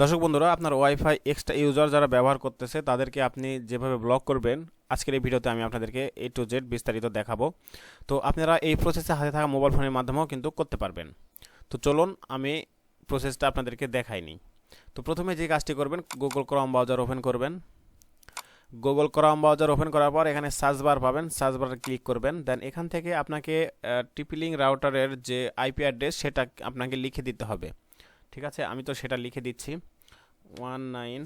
দর্শক বন্ধুরা, আপনার ওয়াইফাই এক্সট্রা ইউজার যারা ব্যবহার করতেছে, তাদেরকে আপনি যেভাবে ব্লক করবেন, আজকের এই ভিডিওতে আমি আপনাদেরকে এ টু জেড বিস্তারিত দেখাবো। তো আপনারা এই প্রসেসে হাতে থাকা মোবাইল ফোনের মাধ্যমেও কিন্তু করতে পারবেন। তো চলুন, আমি প্রসেসটা আপনাদেরকে দেখাইনি তো প্রথমে যে কাজটি করবেন গুগল ক্রম ব্রাউজার ওপেন করবেন। গুগল ক্রম ব্রাউজার ওপেন করার পর এখানে সার্চ বার পাবেন সার্চ বারে ক্লিক করবেন। দেন এখান থেকে আপনাকে টিপিলিং রাউটারের যে আইপি অ্যাড্রেস সেটা আপনাকে লিখে দিতে হবে। ঠিক আছে? আমি তো সেটা লিখে দিচ্ছি। One nine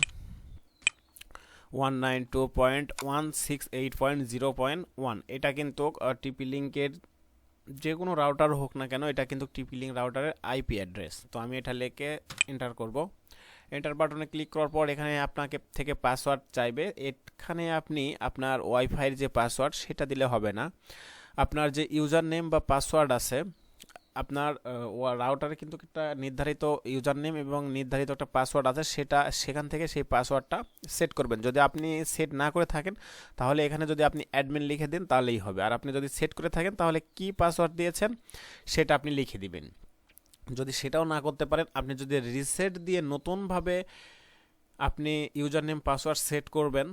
one nine two point one six eight point zero point one. এটা কিন্তু টিপি লিঙ্কের যে কোনো রাউটার হোক না কেন, এটা কিন্তু টিপি লিঙ্ক রাউটারের আইপি অ্যাড্রেস। তো আমি এটা লিখে এন্টার করব। এন্টার বাটনে ক্লিক করার পর এখানে আপনাকে থেকে পাসওয়ার্ড চাইবে। এখানে আপনি আপনার ওয়াইফাইয়ের যে পাসওয়ার্ড, সেটা দিলে হবে না। আপনার যে ইউজার নেম বা পাসওয়ার্ড আছে আপনার রাউটারে কিন্তু একটা নির্ধারিত ইউজার নেম এবং নির্ধারিত একটা পাসওয়ার্ড আছে, সেটা সেখান থেকে সেই পাসওয়ার্ডটা সেট করবেন। যদি আপনি সেট না করে থাকেন, তাহলে এখানে যদি আপনি অ্যাডমিন লিখে দিন, তাহলেই হবে। আর আপনি যদি সেট করে থাকেন, তাহলে কি পাসওয়ার্ড দিয়েছেন, সেটা আপনি লিখে দিবেন। যদি সেটাও না করতে পারেন, আপনি যদি রিসেট দিয়ে নতুনভাবে আপনি ইউজার নেম পাসওয়ার্ড সেট করবেন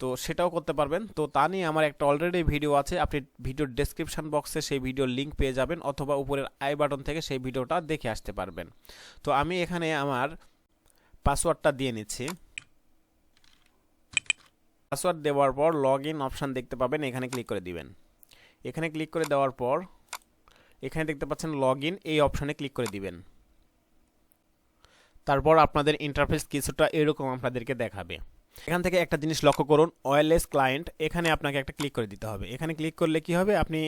তো সেটাও করতে পারবেন। তো তা নিয়ে আমার একটা অলরেডি ভিডিও আছে। আপনি ভিডিওর ডেসক্রিপশন বক্সে সেই ভিডিওর লিঙ্ক পেয়ে যাবেন অথবা উপরের আই বাটন থেকে সেই ভিডিওটা দেখে আসতে পারবেন। তো আমি এখানে আমার পাসওয়ার্ডটা দিয়ে নিচ্ছি। পাসওয়ার্ড দেওয়ার পর লগ ইন অপশান দেখতে পাবেন। এখানে ক্লিক করে দিবেন। এখানে ক্লিক করে দেওয়ার পর এখানে দেখতে পাচ্ছেন লগ ইন এই অপশানে ক্লিক করে দিবেন। তারপর আপনাদের ইন্টারফেস কিছুটা এরকম আপনাদেরকে দেখাবে। এখান থেকে একটা জিনিস লক্ষ্য করুন ওয়্যারলেস ক্লায়েন্ট এখানে আপনাকে একটা ক্লিক করে দিতে হবে। এখানে ক্লিক করলে কি হবে? আপনি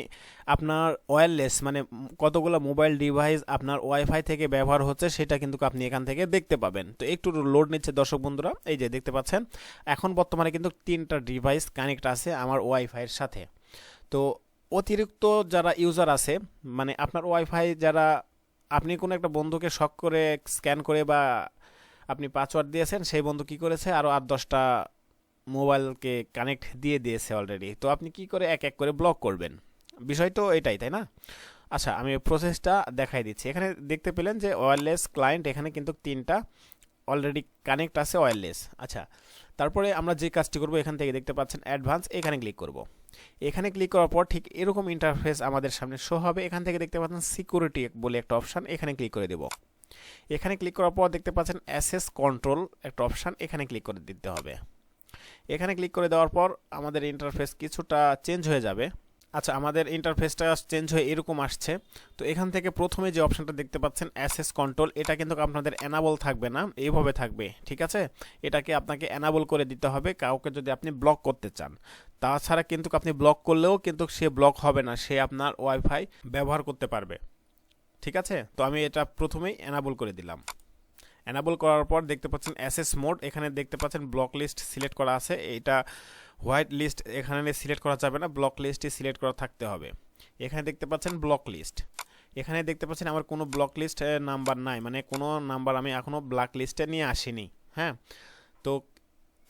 আপনার ওয়্যারলেস মানে কতগুলো মোবাইল ডিভাইস আপনার ওয়াইফাই থেকে ব্যবহার হচ্ছে, সেটা কিন্তু আপনি এখান থেকে দেখতে পাবেন। তো একটু লোড নিচ্ছে দর্শক বন্ধুরা, এই যে দেখতে পাচ্ছেন, এখন বর্তমানে কিন্তু তিনটা ডিভাইস কানেক্ট আছে আমার ওয়াইফাইয়ের সাথে। তো অতিরিক্ত যারা ইউজার আছে মানে আপনার ওয়াইফাই যারা, আপনি কোনো একটা বন্ধুকে শখ করে স্ক্যান করে বা আপনি পাসওয়ার্ড দিয়েছেন, সেই বন্ধু কি করেছে? আরও আট, দশটা মোবাইলকে কানেক্ট দিয়ে দিয়েছে অলরেডি তো আপনি কি করে এক এক করে ব্লক করবেন? বিষয় তো এটাই, তাই না? আচ্ছা আমি প্রসেসটা দেখাই দিচ্ছি। এখানে দেখতে পেলেন যে ওয়্যারলেস ক্লায়েন্ট এখানে কিন্তু তিনটা অলরেডি কানেক্ট আছে ওয়্যারলেস আচ্ছা তারপরে আমরা যে কাজটি করব, এখান থেকে দেখতে পাচ্ছেন অ্যাডভান্স এখানে ক্লিক করব। এখানে ক্লিক করার পর ঠিক এরকম ইন্টারফেস আমাদের সামনে শো হবে। এখান থেকে দেখতে পাচ্ছেন সিকিউরিটি বলে একটা অপশান এখানে ক্লিক করে দেবো। এখানে ক্লিক করার পর দেখতে পাচ্ছেন অ্যাসেস কন্ট্রোল একটা অপশান এখানে ক্লিক করে দিতে হবে। এখানে ক্লিক করে দেওয়ার পর আমাদের ইন্টারফেস কিছুটা চেঞ্জ হয়ে যাবে। আচ্ছা আমাদের ইন্টারফেসটা চেঞ্জ হয়ে এরকম আসছে। তো এখান থেকে প্রথমে যে অপশানটা দেখতে পাচ্ছেন অ্যাসেস কন্ট্রোল এটা কিন্তু আপনাদের অ্যানাবল থাকবে না, এইভাবে থাকবে, ঠিক আছে? এটাকে আপনাকে অ্যানাবল করে দিতে হবে, কাউকে যদি আপনি ব্লক করতে চান। তাছাড়া কিন্তু আপনি ব্লক করলেও কিন্তু সে ব্লক হবে না, সে আপনার ওয়াইফাই ব্যবহার করতে পারবে। ঠিক আছে? তো আমি এটা প্রথমেই অ্যানাবল করে দিলাম। অ্যানাবল করার পর দেখতে পাচ্ছেন অ্যাসেস মোড এখানে দেখতে পাচ্ছেন ব্লক লিস্ট সিলেক্ট করা আছে। এটা হোয়াইট লিস্ট এখানে সিলেক্ট করা যাবে না ব্লক লিস্টে সিলেক্ট করা থাকতে হবে। এখানে দেখতে পাচ্ছেন ব্লক লিস্ট এখানে দেখতে পাচ্ছেন আমার কোনো ব্লক লিস্ট নাম্বার নাই। মানে কোনো নাম্বার আমি এখনও ব্ল্যাক লিস্টে নিয়ে আসিনি। হ্যাঁ? তো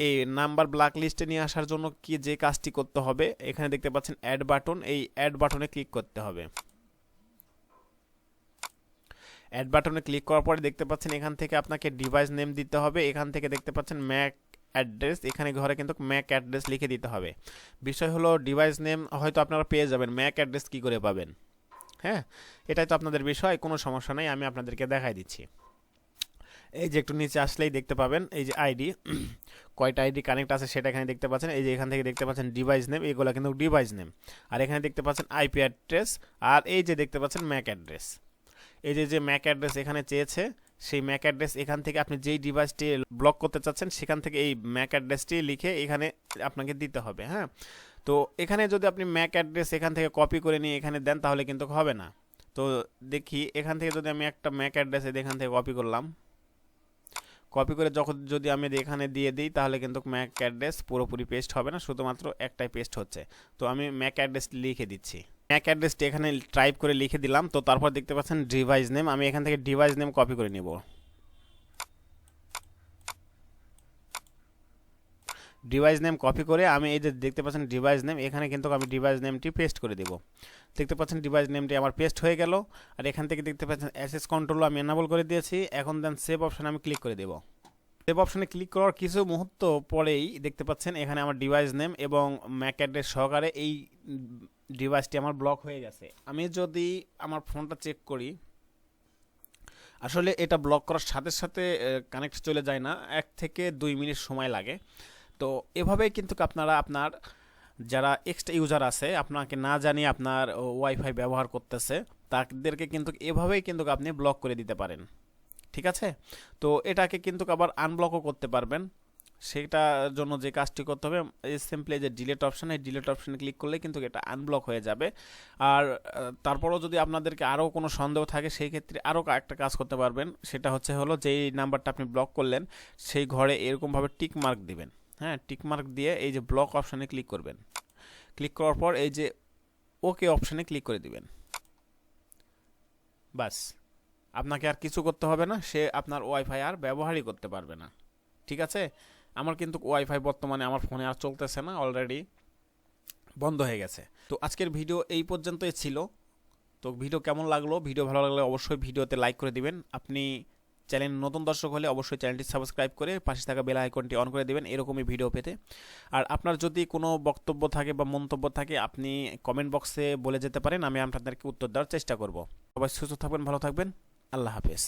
এই নাম্বার ব্ল্যাক লিস্টে নিয়ে আসার জন্য কি যে কাজটি করতে হবে, এখানে দেখতে পাচ্ছেন অ্যাড বাটন এই অ্যাড বাটনে ক্লিক করতে হবে। অ্যাড বাটনে ক্লিক করার পরে দেখতে পাচ্ছেন এখান থেকে আপনাকে ডিভাইস নেম দিতে হবে। এখান থেকে দেখতে পাচ্ছেন ম্যাক অ্যাড্রেস এখানে ঘরে কিন্তু ম্যাক অ্যাড্রেস লিখে দিতে হবে। বিষয় হলো ডিভাইস নেম হয়তো আপনারা পেয়ে যাবেন। ম্যাক অ্যাড্রেস কী করে পাবেন? হ্যাঁ এটাই তো আপনাদের বিষয়। কোনো সমস্যা নেই, আমি আপনাদেরকে দেখাই দিচ্ছি। এই যে একটু নিচে আসলেই দেখতে পাবেন, এই যে আইডি কয়টা আইডি কানেক্ট আছে সেটা এখানে দেখতে পাচ্ছেন। এই যে এখান থেকে দেখতে পাচ্ছেন ডিভাইস নেম এগুলো কিন্তু ডিভাইস নেম আর এখানে দেখতে পাচ্ছেন আইপি অ্যাড্রেস আর এই যে দেখতে পাচ্ছেন ম্যাক অ্যাড্রেস এই যে যে ম্যাক অ্যাড্রেস এখানে চেয়েছে, সেই ম্যাক অ্যাড্রেস এখান থেকে আপনি যেই ডিভাইসটি ব্লক করতে চাচ্ছেন, সেখান থেকে এই ম্যাক অ্যাড্রেসটি লিখে এখানে আপনাকে দিতে হবে হ্যাঁ? তো এখানে যদি আপনি ম্যাক অ্যাড্রেস এখান থেকে কপি করে নিয়ে এখানে দেন, তাহলে কিন্তু হবে না। তো দেখি, এখান থেকে যদি আমি একটা ম্যাক অ্যাড্রেস এখান থেকে কপি করলাম কপি করে যখন যদি আমি এখানে দিয়ে দিই, তাহলে কিন্তু ম্যাক অ্যাড্রেস পুরোপুরি পেস্ট হবে না, শুধুমাত্র একটাই পেস্ট হচ্ছে। তো আমি ম্যাক অ্যাড্রেস লিখে দিচ্ছি। ম্যাক অ্যাড্রেসটি এখানে টাইপ করে লিখে দিলাম। তো তারপর দেখতে পাচ্ছেন ডিভাইস নেম আমি এখান থেকে ডিভাইস নেম কপি করে নিব। ডিভাইস নেম কপি করে আমি এই যে দেখতে পাচ্ছেন ডিভাইস নেম এখানে কিন্তু আমি ডিভাইস নেমটি পেস্ট করে দেব। দেখতে পাচ্ছেন ডিভাইস নেমটি আমার পেস্ট হয়ে গেল। আর এখান থেকে দেখতে পাচ্ছেন অ্যাসেস কন্ট্রোল আমি এনাবল করে দিয়েছি। এখন দেন সেভ অপশান আমি ক্লিক করে দেব। সেভ অপশনে ক্লিক করার কিছু মুহূর্ত পরেই দেখতে পাচ্ছেন এখানে আমার ডিভাইস নেম এবং ম্যাক অ্যাড্রেস সহকারে এই ডিভাইসটি আমার ব্লক হয়ে গেছে। আমি যদি আমার ফোনটা চেক করি, আসলে এটা ব্লক করার সাথে সাথে কানেক্ট চলে যায় না। এক থেকে দুই মিনিট সময় লাগে। তো এভাবেই কিন্তু আপনারা আপনার, যারা এক্সট্রা ইউজার আছে, আপনাকে না জানিয়ে আপনার ওয়াইফাই ব্যবহার করতেছে, তাদেরকে কিন্তু এভাবেই কিন্তু আপনি ব্লক করে দিতে পারেন। ঠিক আছে? তো এটাকে কিন্তু আবার আনব্লকও করতে পারবেন। সেটার জন্য যে কাজটি করতে হবে সিম্পলি যে ডিলেট অপশান এই ডিলেট অপশানে ক্লিক করলে কিন্তু এটা আনব্লক হয়ে যাবে। আর তারপরেও যদি আপনাদেরকে আরও কোনো সন্দেহ থাকে, সেই ক্ষেত্রে আরও একটা কাজ করতে পারবেন। সেটা হচ্ছে হলো যেই নাম্বারটা আপনি ব্লক করলেন, সেই ঘরে এরকমভাবে টিক মার্ক দিবেন। হ্যাঁ টিক মার্ক দিয়ে এই যে ব্লক অপশানে ক্লিক করবেন। ক্লিক করার পর এই যে ওকে অপশানে ক্লিক করে দিবেন। বাস আপনাকে আর কিছু করতে হবে না, সে আপনার ওয়াইফাই আর ব্যবহারই করতে পারবে না। ঠিক আছে? আমার কিন্তু ওয়াইফাই বর্তমানে আমার ফোনে আর চলতেছে না অলরেডি বন্ধ হয়ে গেছে। তো আজকের ভিডিও এই পর্যন্তই ছিল। তো ভিডিও কেমন লাগল? ভিডিও ভালো লাগলে অবশ্যই ভিডিওতে লাইক করে দিবেন। আপনি চ্যানেল নতুন দর্শক হলে অবশ্যই চ্যানেলটি সাবস্ক্রাইব করে পাশে থাকা বেল আইকনটি অন করে দিবেন এরকমই ভিডিও পেতে। আর আপনার যদি কোনো বক্তব্য থাকে বা মন্তব্য থাকে, আপনি কমেন্ট বক্সে বলে যেতে পারেন, আমি আপনাদেরকে উত্তর দেওয়ার চেষ্টা করব। সবাই সুস্থ থাকবেন, ভালো থাকবেন। আল্লাহ হাফেজ।